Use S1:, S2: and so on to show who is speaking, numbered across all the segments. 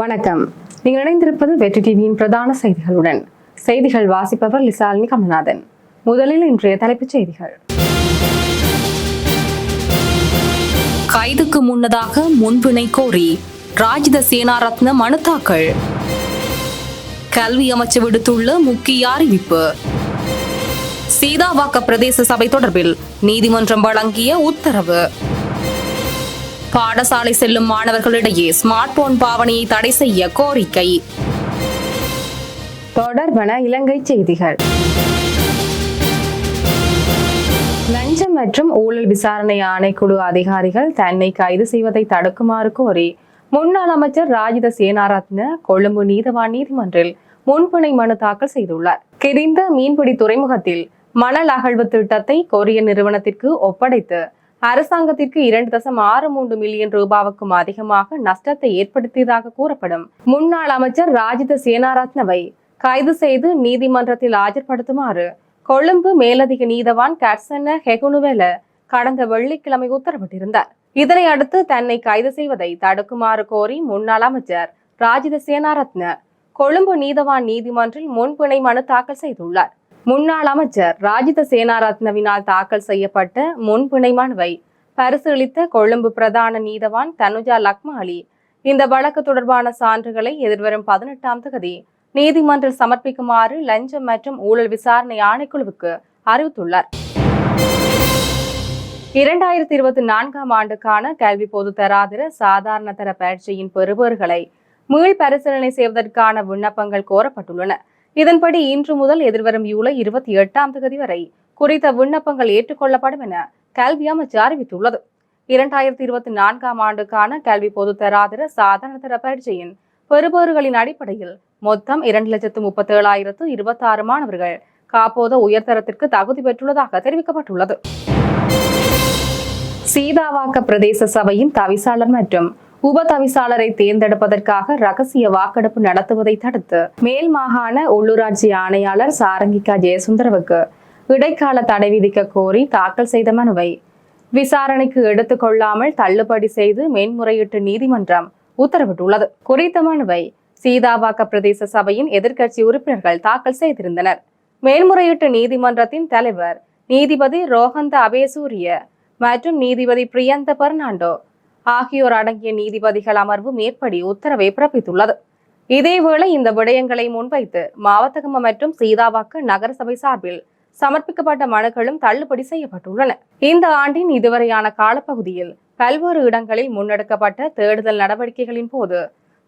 S1: வணக்கம். நீங்கள் இணைந்திருப்பது வெற்றி டிவியின் பிரதான செய்திகளுடன். செய்திகள் வாசிப்பவர் லிசாலினி கமல்நாதன். முதலில் இன்றைய தலைப்புச் செய்திகள்.
S2: கைதுக்கு முன்னதாக முன்பிணை கோரி ராஜித சேனாரத்ன மனு தாக்கல். கல்வி அமைச்சு விடுத்துள்ள முக்கிய அறிவிப்பு. சீதாவாக்க பிரதேச சபை தொடர்பில் நீதிமன்றம் வழங்கிய உத்தரவு. பாடசாலை செல்லும் மாணவர்களிடையே ஸ்மார்ட் போன் பாவனையை தடை செய்ய கோரிக்கை.
S1: தொடர்பன இலங்கை செய்திகள். லஞ்சம் மற்றும் ஊழல் விசாரணை ஆணைக்குழு அதிகாரிகள் தன்னை கைது செய்வதை தடுக்குமாறு கோரி முன்னாள் அமைச்சர் ராஜித சேனாரத்ன கொழும்பு நீதவான் நீதிமன்றில் முன்பிணை மனு தாக்கல் செய்துள்ளார். கிரிந்த மீன்பிடி துறைமுகத்தில் மணல் அகழ்வு திட்டத்தை கொரிய நிறுவனத்திற்கு ஒப்படைத்து அரசாங்கத்திற்கு இரண்டு தசம் ஆறு மூன்று மில்லியன் ரூபாவுக்கும் அதிகமாக நஷ்டத்தை ஏற்படுத்தியதாக கூறப்படும். முன்னாள் அமைச்சர் ராஜித சேனாரத்னவை கைது செய்து நீதிமன்றத்தில் ஆஜர்படுத்துமாறு கொழும்பு மேலதிக நீதவான் கட்சன ஹெகுனுவெல கடந்த வெள்ளிக்கிழமை உத்தரவிட்டிருந்தார். இதனை அடுத்து தன்னை கைது செய்வதை தடுக்குமாறு கோரி முன்னாள் அமைச்சர் ராஜித சேனாரத்ன கொழும்பு நீதவான் நீதிமன்றில் முன்பிணை மனு தாக்கல் செய்துள்ளார். முன்னாள் அமைச்சர் ராஜித சேனாரத்னவினால் தாக்கல் செய்யப்பட்ட முன்பிணை மனுவை பரிசீலித்த கொழும்பு பிரதான நீதவான் தனுஜா லக்மாலி. இந்த வழக்கு தொடர்பான சான்றுகளை எதிர்வரும் பதினெட்டாம் தகுதி நீதிமன்றம் சமர்ப்பிக்குமாறு லஞ்சம் மற்றும் ஊழல் விசாரணை ஆணைக்குழுவுக்கு அறிவித்துள்ளார். இரண்டாயிரத்தி இருபத்தி நான்காம் ஆண்டுக்கான கல்வி பொது தராதர சாதாரண தர பயிற்சியின் பெறுபவர்களை மீள் பரிசீலனை செய்வதற்கான விண்ணப்பங்கள் கோரப்பட்டுள்ளன. இதன்படி இன்று முதல் எதிர்வரும் ஜூலை இருபத்தி எட்டாம் தேதி வரை குறித்த விண்ணப்பங்கள் ஏற்றுக்கொள்ளப்படும் என கல்வி அமைச்சு அறிவித்துள்ளது. இரண்டாயிரத்தி இருபத்தி நான்காம் ஆண்டுக்கான கல்வி பொது தராதர சாதாரண தர பயிற்சியின் பெறுபவர்களின் அடிப்படையில் மொத்தம் இரண்டு லட்சத்து முப்பத்தி ஏழாயிரத்து இருபத்தி ஆறு மாணவர்கள் காப்போத உயர்தரத்திற்கு தகுதி பெற்றுள்ளதாக தெரிவிக்கப்பட்டுள்ளது. சீதாவாக்க பிரதேச சபையின் தவிசாளர் மற்றும் உப தவிசாளரை தேர்ந்தெடுப்பதற்காக ரகசிய வாக்கெடுப்பு நடத்துவதை தடுத்து மேல் மாகாண உள்ளூராட்சி ஆணையாளர் சாரங்கிகா ஜெயசுந்தரவுக்கு இடைக்கால தடை விதிக்க கோரி தாக்கல் செய்த மனுவை விசாரணைக்கு எடுத்துக்கொள்ளாமல் தள்ளுபடி செய்து மேன்முறையீட்டு நீதிமன்றம் உத்தரவிட்டுள்ளது. குறித்த மனுவை சீதாவாக்க பிரதேச சபையின் எதிர்க்கட்சி உறுப்பினர்கள் தாக்கல் செய்திருந்தனர். மேல்முறையீட்டு நீதிமன்றத்தின் தலைவர் நீதிபதி ரோஹந்த அபேசூரிய மற்றும் நீதிபதி பிரியந்த பெர்னாண்டோ ஆகியோர் அடங்கிய நீதிபதிகள் அமர்வு மேற்படி உத்தரவை பிறப்பித்துள்ளது. இதேவேளை இந்த விடயங்களை முன்வைத்து மாவத்தகம மற்றும் சீதாவாக்க நகரசபை சார்பில் சமர்ப்பிக்கப்பட்ட மனுக்களும் தள்ளுபடி செய்யப்பட்டுள்ளன. இந்த ஆண்டின் இதுவரையான காலப்பகுதியில் பல்வேறு இடங்களில் முன்னெடுக்கப்பட்ட தேடுதல் நடவடிக்கைகளின் போது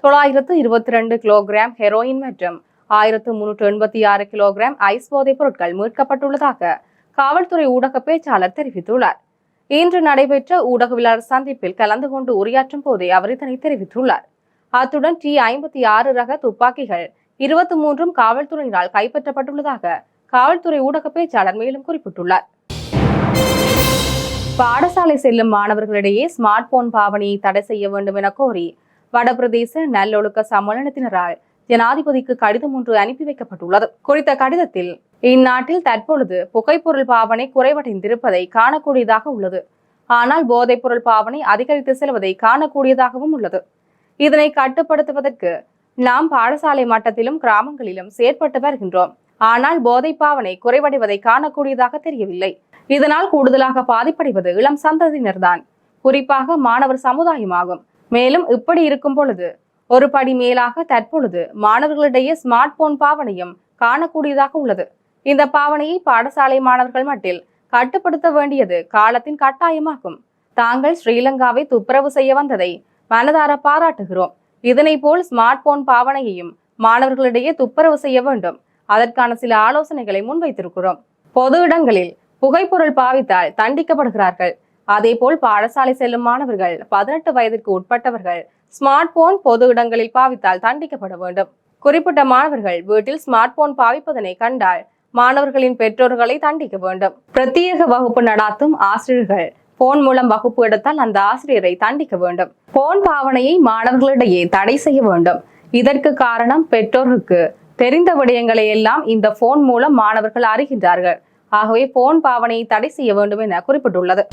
S1: தொள்ளாயிரத்து இருபத்தி ரெண்டு கிலோகிராம் ஹெரோயின் மற்றும் ஆயிரத்து முன்னூற்று எண்பத்தி ஆறு கிலோகிராம் ஐஸ் போதைப் பொருட்கள் மீட்கப்பட்டுள்ளதாக காவல்துறை ஊடக பேச்சாளர் தெரிவித்துள்ளார். இன்று நடைபெற்ற ஊடகவியலாளர் சந்திப்பில் கலந்து கொண்டு உரையாற்றும் போதே அவர் இதனை தெரிவித்துள்ளார். அத்துடன் டி ஐம்பத்தி ஆறு ரக துப்பாக்கிகள் இருபத்தி மூன்றும் காவல்துறையினால் கைப்பற்றப்பட்டுள்ளதாக காவல்துறை ஊடக பேச்சாளர் மேலும் குறிப்பிட்டுள்ளார். பாடசாலை செல்லும் மாணவர்களிடையே ஸ்மார்ட் போன் பாவனையை தடை செய்ய வேண்டும் என கோரி வடபிரதேச நல்லொழுக்க சம்மேளனத்தினரால் ஜனாதிபதிக்கு கடிதம் ஒன்று அனுப்பி வைக்கப்பட்டுள்ளது. குறித்த கடிதத்தில் இந்நாட்டில் தற்பொழுது புகைப்பொருள் பாவனை குறைவடைந்திருப்பதை காணக்கூடியதாக உள்ளது. ஆனால் போதைப்பொருள் பாவனை அதிகரித்து செல்வதை காணக்கூடியதாகவும் உள்ளது. இதனை கட்டுப்படுத்துவதற்கு நாம் பாடசாலை மட்டத்திலும் கிராமங்களிலும் செயற்பட்டு வருகின்றோம். ஆனால் போதை பாவனை குறைவடைவதை காணக்கூடியதாக தெரியவில்லை. இதனால் கூடுதலாக பாதிப்படைவது இளம் சந்ததியினர்தான். குறிப்பாக மாணவர் சமுதாயமாகும். மேலும் இப்படி இருக்கும் பொழுது ஒரு படி மேலாக தற்பொழுது மாணவர்களிடையே ஸ்மார்ட் போன் பாவனையும் காணக்கூடியதாக உள்ளது. இந்த பாவனையை பாடசாலை மாணவர்கள் மட்டில் கட்டுப்படுத்த வேண்டியது காலத்தின் கட்டாயமாகும். தாங்கள் ஸ்ரீலங்காவை துப்புரவு செய்ய வந்ததை மனதார பாராட்டுகிறோம். இதனை போல் ஸ்மார்ட் போன் பாவனையையும் மாணவர்களிடையே துப்புரவு செய்ய வேண்டும். அதற்கான சில ஆலோசனைகளை முன்வைத்திருக்கிறோம். பொது இடங்களில் புகைப்பொருள் பாவித்தால் தண்டிக்கப்படுகிறார்கள். அதேபோல் பாடசாலை செல்லும் மாணவர்கள் பதினெட்டு வயதிற்கு உட்பட்டவர்கள் ஸ்மார்ட் போன் பொது இடங்களில் பாவித்தால் தண்டிக்கப்பட வேண்டும். குறிப்பிட்ட மாணவர்கள் வீட்டில் ஸ்மார்ட் போன் பாவிப்பதனை கண்டால் மாணவர்களின் பெற்றோர்களை தண்டிக்க வேண்டும். பிரத்யேக வகுப்பு நடாத்தும் ஆசிரியர்கள் போன் மூலம் வகுப்பு எடுத்தால் அந்த ஆசிரியரை தண்டிக்க வேண்டும். போன் பாவனையை மாணவர்களிடையே தடை செய்ய வேண்டும். இதற்கு காரணம் பெற்றோருக்கு தெரிந்த விடயங்களை எல்லாம் இந்த போன் மூலம் மாணவர்கள் அறிகின்றார்கள். ஆகவே போன் பாவனையை தடை செய்ய வேண்டும் என குறிப்பிட்டுள்ளது.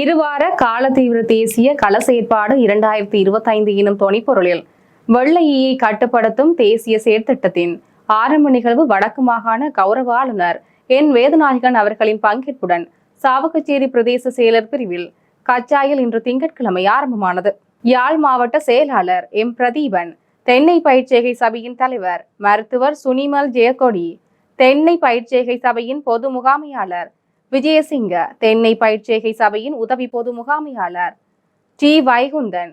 S1: இருவார காலத்தீவிர தேசிய கள செயற்பாடு இரண்டாயிரத்தி இருபத்தி ஐந்து எனும் தொனிப்பொருளில் வெள்ளையை கட்டுப்படுத்தும் தேசிய செயற்திட்டத்தின் ஆரம்ப நிகழ்வு வடக்கு மாகாண கௌரவ ஆளுநர் என். வேதநாயகன் அவர்களின் பங்கேற்புடன் சாவகச்சேரி பிரதேச செயலர் பிரிவில் கச்சாயில் இன்று திங்கட்கிழமை ஆரம்பமானது. யாழ் மாவட்ட செயலாளர் எம். பிரதீபன் தென்னை பயிற்சிகை சபையின் தலைவர் மருத்துவர் சுனிமல் ஜெயக்கொடி தென்னை பயிற்சிகை சபையின் பொது முகாமையாளர் விஜயசிங்க தென்னை பயிற்சிகை சபையின் உதவி பொது முகாமையாளர் டி. வைகுந்தன்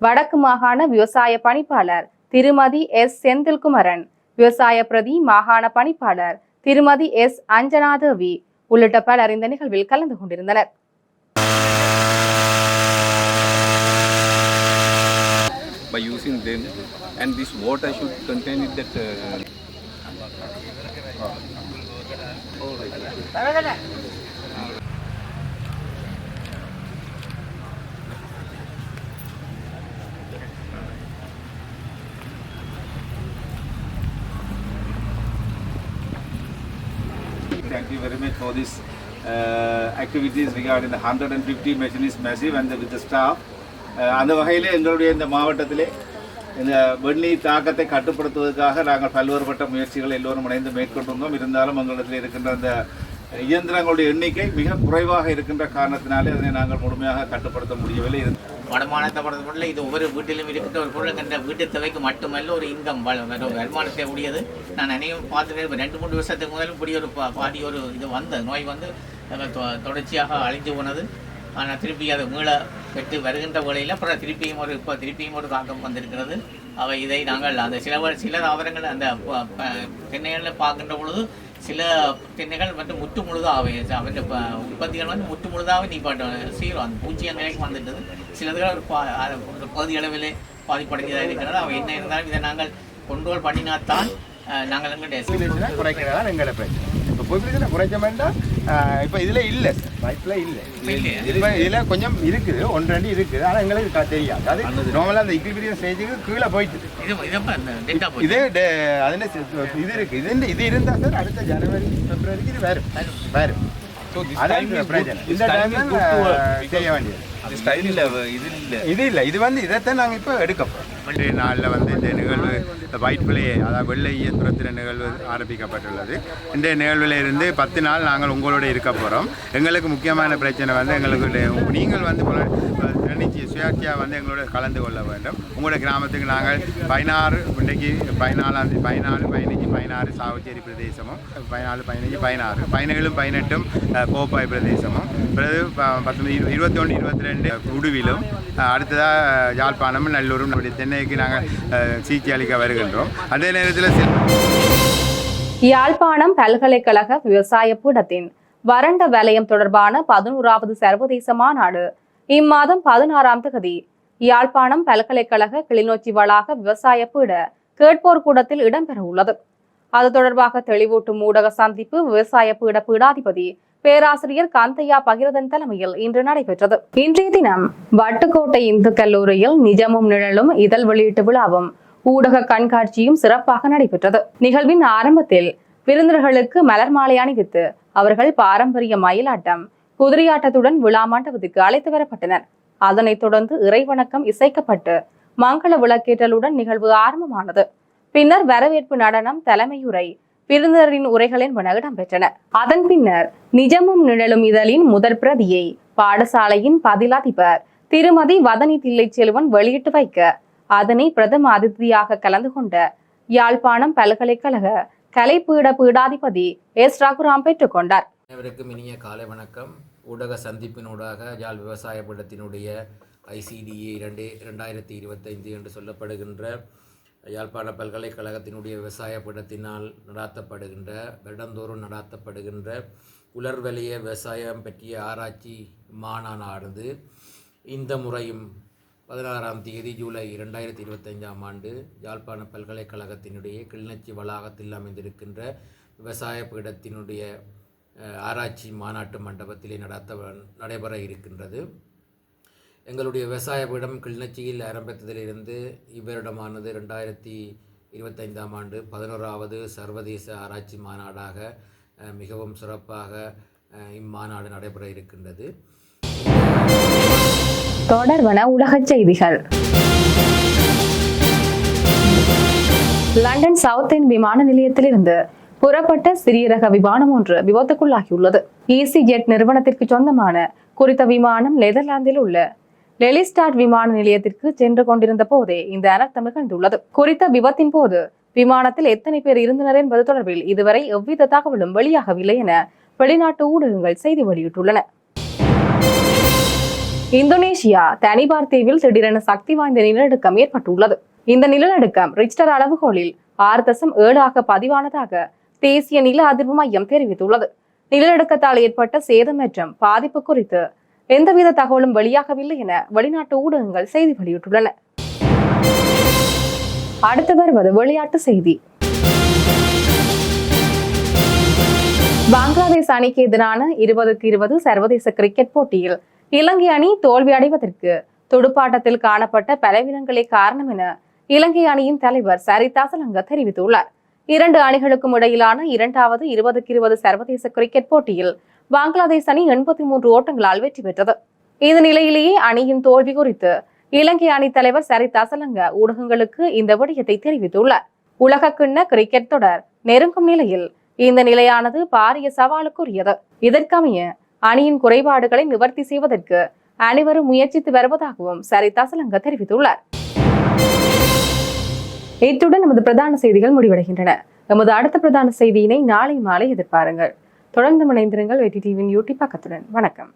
S1: வடக்கு மாகாண விவசாய பணிப்பாளர் திருமதி எஸ். செந்தில்குமரன் விவசாய பிரதி மாகாண பணிப்பாளர் திருமதி எஸ். அஞ்சனாதேவி உள்ளிட்ட பலர் இந்த நிகழ்வில் கலந்து கொண்டிருந்தனர்.
S3: By using them and this water should contain it that uh, Thank you very much for this uh, activities regarding the 150 machine is massive and with the staff. Uh, அந்த வகையில் எங்களுடைய இந்த மாவட்டத்திலே இந்த வெள்ளி தாக்கத்தை கட்டுப்படுத்துவதற்காக நாங்கள் பல்வேறுபட்ட முயற்சிகளை எல்லோரும் இணைந்து மேற்கொண்டிருந்தோம் இருந்தாலும் எங்களிடத்தில் இருக்கின்ற அந்த இயந்திரங்களுடைய எண்ணிக்கை மிக குறைவாக இருக்கின்ற காரணத்தினாலே அதனை நாங்கள் முழுமையாக கட்டுப்படுத்த முடியவில்லை இருந்து-
S4: வருமானத்தை பொறுத்த இது ஒவ்வொரு வீட்டிலும் இருக்கின்ற ஒரு பொருள் என்ற வீட்டு தேவைக்கு மட்டுமல்ல ஒரு இன்கம் வருமானத்தை உடையது. நான் அனைவரும் பார்த்துட்டு ரெண்டு மூணு வருஷத்துக்கு முதலும் இப்படி ஒரு பாதி ஒரு இது வந்த நோய் வந்து தொ- தொடர்ச்சியாக அழிஞ்சு போனது. ஆனால் திருப்பி அதை மீள பெற்று வருகின்ற வேளையில் அப்புறம் திருப்பியும் ஒரு இப்போ திருப்பியும் ஒரு தாக்கம் வந்திருக்கிறது. அவை இதை நாங்கள் அந்த சில சில தாவரங்கள் அந்த ப- தென்னைகளில் பார்க்கின்ற பொழுது சில திண்ணைகள் வந்து முற்று முழுதாக அவை அவன் உற்பத்திகள் வந்து முற்று முழுதாக நீ பாட்டு சீரும் அந்த பூச்சிய நிலைக்கு வந்துட்டது. சிலதுகள் ஒரு பா ஒரு பகுதி அளவிலே பாதிப்படைஞ்சதாக இருக்கிறது. அவை என்ன இருந்தாலும் இதை நாங்கள் கொண்டோல் பண்ணினாத்தான் நாங்கள் எங்களுடைய
S5: பாப்புலேஷனை குறைக்கிறதா எங்களோட பிரச்சனை இப்போ குறைக்க வேண்டாம். இப்போ இதில் இல்லை. லைஃப்பில் இல்லை? இப்போ இதில் கொஞ்சம் இருக்குது ஒன்று ரெண்டு இருக்குது. ஆனால் எங்களுக்கு தெரியாது. அது நார்மலாக அந்த இக்விபிரியம் ஸ்டேஜுக்கு கீழே போயிட்டு
S4: இது
S5: அதில் இது இருக்குது இது இந்த- இது இருந்தால் சார் அடுத்த ஜனவரி பிப்ரவரிக்கு இது
S3: time இல்ல, இது இல்லை.
S5: இது இல்லை. இது வந்து இதைத்தான் நாங்கள் இப்போ எடுக்க போகிறோம் இன்றைய நாளில் வந்து இந்த நிகழ்வு வைட் பிள்ளையே அதாவது வெள்ளை இயந்திரத்தின நிகழ்வு ஆரம்பிக்கப்பட்டுள்ளது. இந்த நிகழ்வில் இருந்து பத்து நாள் நாங்கள் உங்களோட இருக்க போகிறோம் எங்களுக்கு முக்கியமான பிரச்சனை வந்து எங்களுக்கு நீங்கள் வந்து சுயாட்சியாக வந்து எங்களோட கலந்து கொள்ள வேண்டும். உங்களோட கிராமத்துக்கு நாங்கள் பதினாறு இன்றைக்கு பதினாலாம் தேதி பதினாலு பதினஞ்சு பதினாறு சாவச்சேரி பிரதேசமும் பதினாலு பதினஞ்சு பதினாறு பதினேழும் பதினெட்டும் கோப்பாய் பிரதேசமும். பிறகு பத்தொன்பது இருபத்தொன்று இருபத்தி ரெண்டு உடுவிலும் அடுத்ததாக யாழ்ப்பாணமும் நல்லூரும் நம்முடைய தென்னைக்கு நாங்கள் சிகிச்சை அளிக்க வருகின்றோம். அதே நேரத்தில்
S1: யாழ்ப்பாணம் பல்கலைக்கழக விவசாய கூடத்தின் வறண்ட வலயம் தொடர்பான பதினோராவது சர்வதேச மாநாடு இம்மாதம் பதினாறாம் தேதி யாழ்ப்பாணம் பல்கலைக்கழக கிளிநொச்சி வளாக விவசாய பீட கேட்போர் கூடத்தில் இடம்பெற உள்ளது அது தொடர்பாக தெளிவூட்டும் ஊடக சந்திப்பு விவசாய பீட பீடாதிபதி பேராசிரியர் காந்தையா பகிரதன் தலைமையில் இன்று நடைபெற்றது. இன்றைய தினம் வட்டுக்கோட்டை இந்து கல்லூரியில் நிஜமும் நிழலும் இதழ் வெளியீட்டு விழாவும் ஊடக கண்காட்சியும் சிறப்பாக நடைபெற்றது. நிகழ்வின் ஆரம்பத்தில் விருந்தினர்களுக்கு மலர் மாலை அணிவித்து அவர்கள் பாரம்பரிய மயிலாட்டம் குதிரையாட்டத்துடன் விழா அழைத்து வரப்பட்டனர். அதனைத் தொடர்ந்து இறைவணக்கம் இசைக்கப்பட்டு மங்கள விளக்கேற்றலுடன் நிகழ்வு ஆரம்பமானது. பின்னர் வரவேற்பு நடனம் தலைமையுரை விருந்தினரின் உரைகள் என்பன இடம்பெற்றன. அதன் பின்னர் நிஜமும் நிழலும் இதழின் முதற் பிரதியை பாடசாலையின் பதிலதிபர் திருமதி வதனி தில்லை செல்வன் வெளியிட்டு வைக்க அதனை பிரதம அதிதியாக கலந்து கொண்ட யாழ்ப்பாணம் பல்கலைக்கழக கலைப்பீட பீடாதிபதி எஸ் ரகுராம் பெற்றுக்கொண்டார்
S6: அனைவருக்கும் இனிய காலை வணக்கம். ஊடக சந்திப்பினூடாக யாழ் விவசாய பீடத்தினுடைய ஐசிடிஏ இரண்டு இரண்டாயிரத்தி இருபத்தைந்து என்று சொல்லப்படுகின்ற யாழ்ப்பாண பல்கலைக்கழகத்தினுடைய விவசாய பீடத்தினால் நடாத்தப்படுகின்ற வருடந்தோறும் நடாத்தப்படுகின்ற உலர்வலிய விவசாயம் பற்றிய ஆராய்ச்சி மாநாடானது இந்த முறையும் பதினாறாம் தேதி ஜூலை இரண்டாயிரத்தி இருபத்தஞ்சாம் ஆண்டு யாழ்ப்பாண பல்கலைக்கழகத்தினுடைய கிளிநொச்சி வளாகத்தில் அமைந்திருக்கின்ற விவசாய பீடத்தினுடைய ஆராய்ச்சி மாநாட்டு மண்டபத்திலே நடத்த நடைபெற இருக்கின்றது. எங்களுடைய விவசாய பீடம் கிளிநொச்சியில் ஆரம்பித்ததிலிருந்து இவ்விடமானது ரெண்டாயிரத்தி இருபத்தைந்தாம் ஆண்டு பதினோராவது சர்வதேச ஆராய்ச்சி மாநாடாக மிகவும் சிறப்பாக இம்மாநாடு நடைபெற இருக்கின்றது.
S1: தொடர்வன உலகச் செய்திகள். லண்டன் சவுத் இன் விமான நிலையத்திலிருந்து புறப்பட்ட சிறிய ரக விமானம் ஒன்று விபத்துக்குள்ளாகியுள்ளது. ஈசி ஜெட் நிறுவனத்திற்கு சொந்தமான குறித்த விமானம் நெதர்லாந்தில் உள்ள லெலிஸ்டாட் விமான நிலையத்திற்கு சென்று கொண்டிருந்த போதே இந்த அனர்த்தம் நிகழ்ந்துள்ளது குறித்த விபத்தின் போது விமானத்தில் எத்தனை பேர் இருந்தனர் என்பது தொடர்பில் இதுவரை எவ்வித தகவலும் வெளியாகவில்லை என வெளிநாட்டு ஊடகங்கள் செய்தி வெளியிட்டுள்ளன. இந்தோனேஷியா தனிபார் தீவில் திடீரென சக்தி வாய்ந்த நிலநடுக்கம் ஏற்பட்டுள்ளது. இந்த நிலநடுக்கம் ரிக்டர் அளவுகோலில் ஆறு தசம் ஏழாக பதிவானதாக தேசிய நில அதிர்வு மையம் தெரிவித்துள்ளது. நிலநடுக்கத்தால் ஏற்பட்ட சேதம் மற்றும் பாதிப்பு குறித்து எந்தவித தகவலும் வெளியாகவில்லை என வெளிநாட்டு ஊடகங்கள் செய்தி வெளியிட்டுள்ளன. அடுத்து வருவது விளையாட்டு செய்தி. பங்களாதேஷ் அணிக்கு எதிரான இருபதுக்கு இருபது சர்வதேச கிரிக்கெட் போட்டியில் இலங்கை அணி தோல்வி அடைவதற்கு துடுப்பாட்டத்தில் காணப்பட்ட பலவீனங்களே காரணம் என இலங்கை அணியின் தலைவர் சரிதா சலங்க தெரிவித்துள்ளார். இரண்டு அணிகளுக்கும் இடையிலான இரண்டாவது இருபதுக்கு இருபது சர்வதேச கிரிக்கெட் போட்டியில் பங்களாதேஷ் அணி எண்பத்தி மூன்று ஓட்டங்களால் வெற்றி பெற்றது. இந்த நிலையிலேயே அணியின் தோல்வி குறித்து இலங்கை அணி தலைவர் சரிதா அசலங்க ஊடகங்களுக்கு இந்த விடயத்தை தெரிவித்துள்ளார். உலகக்கிண்ண கிரிக்கெட் தொடர் நெருங்கும் நிலையில் இந்த நிலையானது பாரிய சவாலுக்குரியது. இதற்கமைய அணியின் குறைபாடுகளை நிவர்த்தி செய்வதற்கு அனைவரும் முயற்சித்து வருவதாகவும் சரித் அசலங்க தெரிவித்துள்ளார். இத்துடன் நமது பிரதான செய்திகள் முடிவடைகின்றன. நமது அடுத்த பிரதான செய்தியினை நாளை மாலை எதிர்பாருங்கள். தொடர்ந்து இணைந்திருங்கள் வெற்றி டிவியின் யூடியூப் பக்கத்துடன். வணக்கம்.